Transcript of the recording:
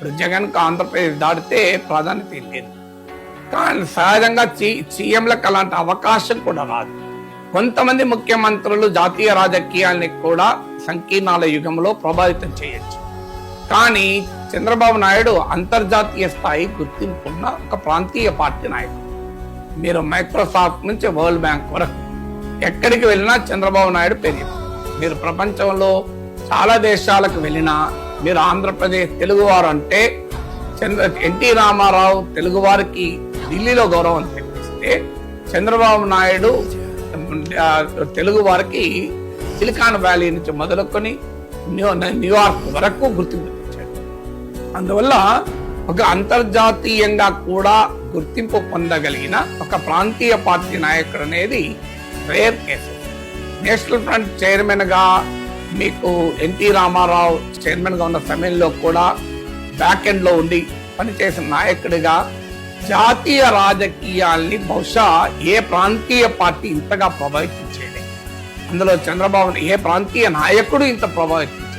ఇప్పుడు జగన్కు ఆంధ్రప్రదేశ్ దాటితే ప్రాధాన్యత లేదు కానీ సహజంగా సీఎంలకు అలాంటి అవకాశం కూడా రాదు. కొంతమంది ముఖ్యమంత్రులు జాతీయ రాజకీయాల్ని కూడా సంకీర్ణాల యుగంలో ప్రభావితం చేయొచ్చు. కానీ చంద్రబాబు నాయుడు అంతర్జాతీయ స్థాయి గుర్తింపున్న ఒక ప్రాంతీయ పార్టీ నాయకుడు. మీరు మైక్రోసాఫ్ట్ నుంచి వరల్డ్ బ్యాంక్ వరకు ఎక్కడికి వెళ్ళినా చంద్రబాబు నాయుడు పేరు మీరు ప్రపంచంలో చాలా దేశాలకు వెళ్ళినా మీరు ఆంధ్రప్రదేశ్ తెలుగువారు అంటే చంద్ర ఎన్టీ రామారావు తెలుగు వారికి ఢిల్లీలో గౌరవం తెప్పిస్తే చంద్రబాబు నాయుడు తెలుగు వారికి సిలికాన్ వ్యాలీ నుంచి మొదలుకొని న్యూ- న్యూయార్క్ వరకు గుర్తింపు తెచ్చాడు అందువల్ల ఒక అంతర్జాతీయంగా కూడా గుర్తింపు పొందగలిగిన ఒక ప్రాంతీయ పార్టీ నాయకుడు అనేది రేర్ కేసు. నేషనల్ ఫ్రంట్ చైర్మన్గా మీకు ఎన్టీ రామారావు చైర్మన్గా ఉన్న సమయంలో కూడా బ్యాక్ ఎండ్లో ఉండి పనిచేసిన నాయకుడిగా జాతీయ రాజకీయాల్ని బహుశా ఏ ప్రాంతీయ పార్టీ ఇంతగా ప్రభావితం చేయలేదు. అందులో చంద్రబాబు ఏ ప్రాంతీయ నాయకుడు ఇంత ప్రభావితం